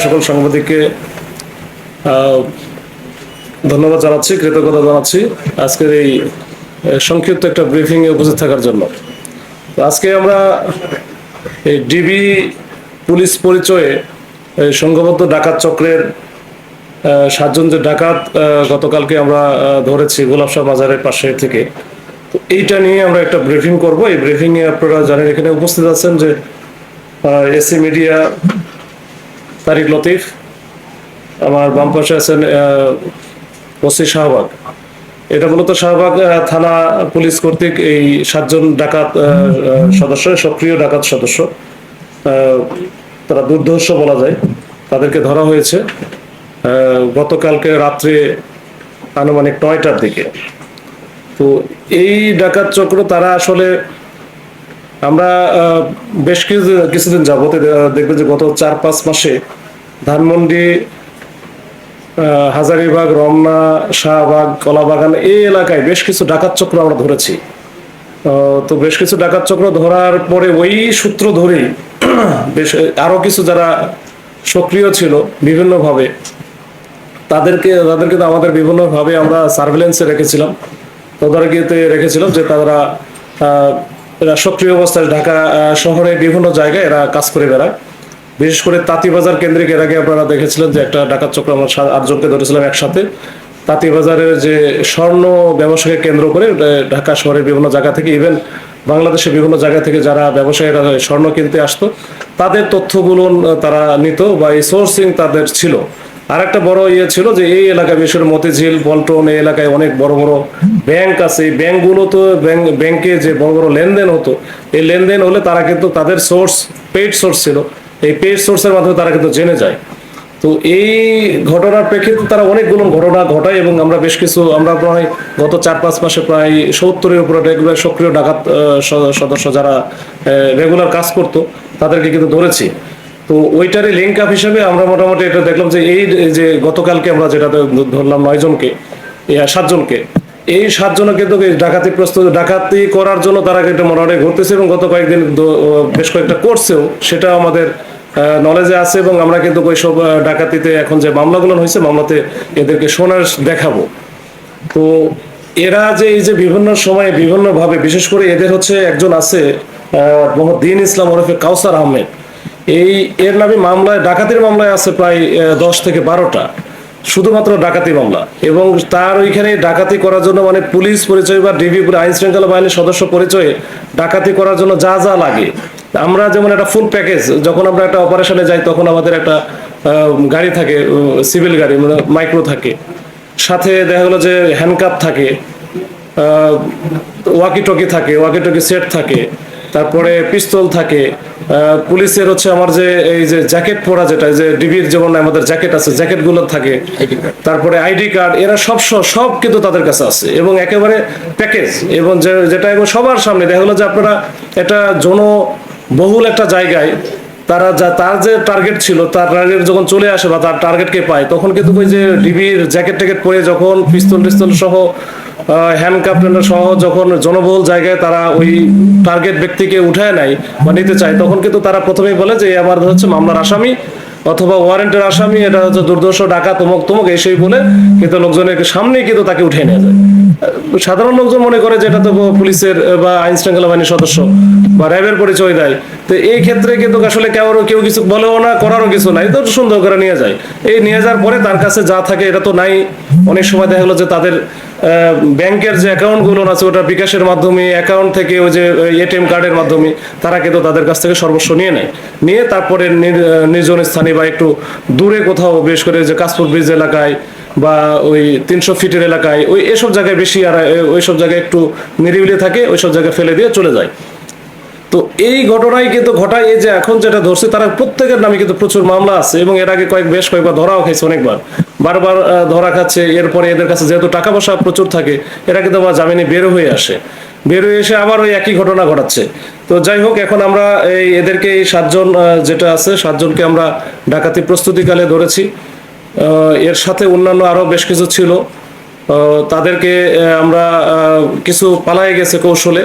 সকল সাংবাদিককে ধন্যবাদ জানাচ্ছি, কৃতজ্ঞতা জানাচ্ছি আজকের এই সংক্ষিপ্ত একটা ব্রিফিং এ উপস্থিত থাকার জন্য। আজকে আমরা এই ডিবি পুলিশ পরিচয়ে সংঘবদ্ধ ডাকাত চক্রের সাতজন যে ডাকাত গতকালকে আমরা ধরেছি গোলাপশাহ বাজারের পাশে থেকে। তো এইটা নিয়ে আমরা একটা ব্রিফিং করব। এই ব্রিফিং এ আপনারা জানেন এখানে উপস্থিত আছেন যে এসি মিডিয়া তারিক লতিফ, আমার বাম পাশে আছেন ওসি শাহবাগ। এটা মূলত শাহবাগ থানা পুলিশ কর্তৃক এই সাতজন ডাকাত সদস্য, সক্রিয় ডাকাত সদস্য তারা দুর্ধর্ষ বলা যায়, তাদেরকে ধরা হয়েছে। গতকালকে রাত্রে আনুমানিক নয়টার দিকে। তো এই ডাকাত চক্র, তারা আসলে আমরা বেশ কিছু, কিছুদিন যাবত দেখবেন যে গত চার, পাঁচ মাসে ধানমন্ডি হাজারিবাগ, রমনা, শাহবাগ, কলাবাগান এই এলাকায় বেশ কিছু ডাকাত চক্র আমরা ধরেছি। তো বেশ কিছু ডাকাত চক্র ধরার পরে ওই সূত্র ধরেই বেশ, আরও কিছু যারা সক্রিয় ছিল বিভিন্নভাবে, তাদেরকে তাদেরকে তো আমাদের বিভিন্নভাবে আমরা সার্ভেলেন্সে রেখেছিলাম, তদারকিতে রেখেছিলাম যে তারা এরা সক্রিয় অবস্থায় ঢাকা শহরে বিভিন্ন জায়গায় এরা কাজ করে বেড়ায়। বিশেষ করে তাঁতিবাজার কেন্দ্রিক এর আগে আপনারা দেখেছিলেন যে একটা ডাকাত চক্র আমরা আটজনকে ধরেছিলাম একসাথে। তাঁতিবাজারের যে স্বর্ণ ব্যবসাকে কেন্দ্র করে ঢাকা শহরের বিভিন্ন জায়গা থেকে ইভেন বাংলাদেশের বিভিন্ন জায়গা থেকে যারা ব্যবসায়ীরা স্বর্ণ কিনতে আসতো, তাদের তথ্যগুলো তারা নিত বা এই সোর্সিং তাদের ছিল। আর একটা বড় ইয়ে ছিল যে এই এলাকায় বিশেষ মতিঝিল পল্টন, এই এলাকায় অনেক বড় বড় ব্যাংক আছে। এই ব্যাংকগুলো তো ব্যাংকে যে বড় বড় লেনদেন হতো, এই লেনদেন হলে তারা কিন্তু তাদের সোর্স, পেইড সোর্স ছিল। এই পেইড সোর্সের মাধ্যমে তারা কিন্তু জেনে যায়। তো এই ঘটনার প্রেক্ষিতে তারা অনেকগুলো ঘটনা ঘটায় এবং আমরা বেশ কিছু, আমরা প্রায় গত চার পাঁচ মাসে প্রায় সত্তরের উপরে রেগুলার সক্রিয় ডাকাত সদস্য যারা রেগুলার কাজ করতো, তাদেরকে কিন্তু ধরেছি। তো ওইটারই লিঙ্ক আপ হিসেবে আমরা মোটামুটি এটা দেখলাম যে এই যে গতকালকে আমরা যেটা ধরলাম নয় জনকে এই সাতজনকে এই সাতজনও কিন্তু ডাকাতি প্রস্তুত, ডাকাতি করার জন্য তারা কিন্তু মোটামুটি ঘুরতেছে এবং গত কয়েকদিন বেশ কয়েকটা করছেও, সেটা আমাদের নলেজে আছে এবং আমরা কিন্তু ওই সব ডাকাতিতে এখন যে মামলাগুলো হয়েছে, মামলাতে এদেরকে শোনার দেখাবো। তো এরা যে এই যে বিভিন্ন সময়ে বিভিন্নভাবে, বিশেষ করে এদের হচ্ছে একজন আছে দিন ইসলাম ওরফে কাউসার আহমেদ। এই এর নামে মামলায়, ডাকাতির মামলায় আছে প্রায় দশ থেকে বারোটা। শুধুমাত্র ডাকাতি মামলা। এবং তার ওইখানে ডাকাতি করার জন্য মানে পুলিশ পরিচয় বা ডিবি, আইন শৃঙ্খলা বাহিনীর সদস্য পরিচয়ে ডাকাতি করার জন্য যা যা লাগে। আমরা যেমন একটা ফুল প্যাকেজ যখন আমরা একটা অপারেশনে যাই, তখন আমাদের একটা গাড়ি থাকে সিভিল গাড়ি মানে মাইক্রো থাকে। সাথে দেখা গেলো যে হ্যান্ডকাপ থাকে ওয়াকি টকি থাকে ওয়াকি টকি সেট থাকে। তারপরে পিস্তল থাকে পুলিশের হচ্ছে আমার যে এই যে জ্যাকেট পরা যেটা যে ডিবির যেমন আমাদের জ্যাকেট আছে জ্যাকেটগুলো থাকে তারপরে আইডি কার্ড এরা সব সব কিন্তু তাদের কাছে আছে এবং একেবারে প্যাকেজ এবং যেটা এবং সবার সামনে দেখা গেলো যে আপনারা একটা জনবহুল একটা জায়গায় তারা যা তার যে টার্গেট ছিল তার টার্গেট যখন চলে আসে বা তার টার্গেটকে পায় তখন কিন্তু ওই যে ডিবির জ্যাকেট ট্যাকেট পরে যখন পিস্তল টিস্তল সহ হ্যান্ডকাপ সহ যখন জনবহুল জায়গায় তারা ওই টার্গেট ব্যক্তিকে উঠায় নেয় বা নিতে চায়, তখন কিন্তু তারা প্রথমেই বলে যে আমার হচ্ছে মামলার আসামি অথবা ওয়ারেন্টের আসামি, এটা হচ্ছে দুর্দর্শ ডাকা তমক তমক, এসেই বলে কিন্তু লোকজনের সামনেই কিন্তু তাকে উঠে নিয়ে যায়। সাধারণ লোকজন মনে করে যে, এটা তো পুলিশের বা আইন শৃঙ্খলা বাহিনীর সদস্য বা র্যাবের পরিচয় দেয়। তো এই ক্ষেত্রে কিন্তু আসলে কেউ কেউ কিছু বলেও না, করারও কিছু নাই, তো সুন্দর করে নিয়ে যায়। এই নিয়ে যাওয়ার পরে তার কাছে যা থাকে, এটা তো নাই। অনেক সময় দেখা গেলো যে তাদের ব্যাংকের যে অ্যাকাউন্টগুলো আছে, ওটা বিকাশের মাধ্যমে, অ্যাকাউন্ট থেকে ওই যে এটিএম কার্ডের মাধ্যমে, তারা কিন্তু তাদের কাছ থেকে সর্বস্ব নিয়ে নেয়। নিয়ে তারপরে নির- নির্জন স্থানে বা একটু দূরে কোথাও, বিশেষ করে যে কাশপুর ব্রিজ এলাকায় বা ওই তিনশো ফিটের এলাকায়, ওই এসব জায়গায় বেশি আর ওই সব জায়গায় একটু নিরিবিলি থাকে ওই সব জায়গায় ফেলে দিয়ে চলে যায়। এই ঘটনায় কিন্তু ঘটায় এই যে এখন যেটা ধরছে, তারা প্রত্যেকের নামে কিন্তু প্রচুর মামলা আছে এবং এর আগে কয়েক বেশ কয়েকবার ধরাও খাইছে অনেকবার। বারবার ধরা খাচ্ছে, এরপরে এদের কাছে যেহেতু টাকা পয়সা প্রচুর থাকে, এরা কিন্তু আবার জামিনে বের হয়ে আসে। বের হয়ে এসে আবার ওই একই ঘটনা ঘটাচ্ছে। তো যাই হোক, এখন আমরা এই এদেরকে এই সাতজন যেটা আছে, সাতজনকে আমরা ডাকাতি প্রস্তুতিকালে ধরেছি। এর সাথে অন্যান্য আরও বেশ কিছু ছিল। তাদেরকে আমরা কিছু পালায়ে গেছে কৌশলে।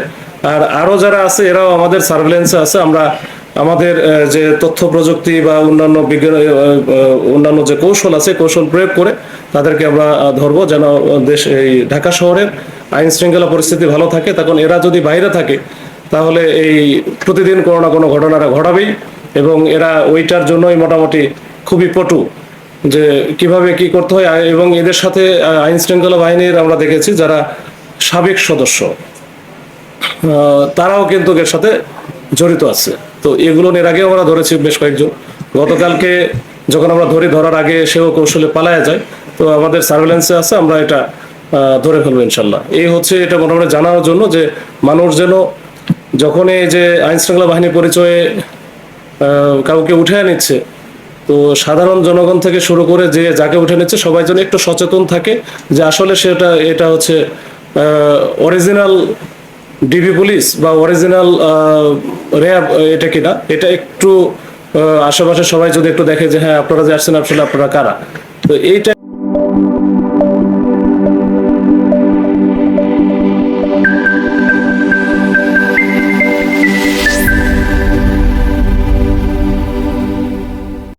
আর আরও যারা আছে, এরাও আমাদের সার্ভেলেন্সে আছে। আমরা আমাদের যে তথ্য প্রযুক্তি বা অন্যান্য বিজ্ঞান অন্যান্য যে কৌশল আছে, কৌশল প্রয়োগ করে তাদেরকে আমরা ধরবো যেন দেশ এই ঢাকা শহরের আইন শৃঙ্খলা পরিস্থিতি ভালো থাকে। তখন এরা যদি বাইরে থাকে, তাহলে এই প্রতিদিন কোনো না কোনো ঘটনাটা ঘটাবেই এবং এরা ওইটার জন্যই মোটামুটি খুবই পটু যে কীভাবে কি করতে হয়। এবং এদের সাথে আইন শৃঙ্খলা বাহিনীর আমরা দেখেছি যারা সাবেক সদস্য। তারাও কিন্তু এর সাথে জড়িত আছে। তো এগুলো এর আগে আমরা ধরেছি বেশ কয়েকজন। গতকালকে যখন আমরা ধরি ধরার আগে সেও কৌশলে পালায়া যায়, তো আমাদের সার্ভেলেন্সে আছে, আমরা এটা ধরে ফেলব ইনশাল্লাহ। এই হচ্ছে এটা মোটামুটি জানার জন্য যে মানুষ যেন যখন এই যে আইন শৃঙ্খলা বাহিনী পরিচয়ে কাউকে উঠে নিচ্ছে, তো সাধারণ জনগণ থেকে শুরু করে যে যাকে উঠে নিচ্ছে সবাই যেন একটু সচেতন থাকে যে আসলে সেটা, এটা হচ্ছে অরিজিনাল ডিবি পুলিশ বা অরিজিনাল র্যাব এটা কিনা? এটা একটু আশেপাশে সবাই যদি একটু দেখে যে হ্যাঁ আপনারা যে আসছেন, আসলে আপনারা কারা? তো এইটা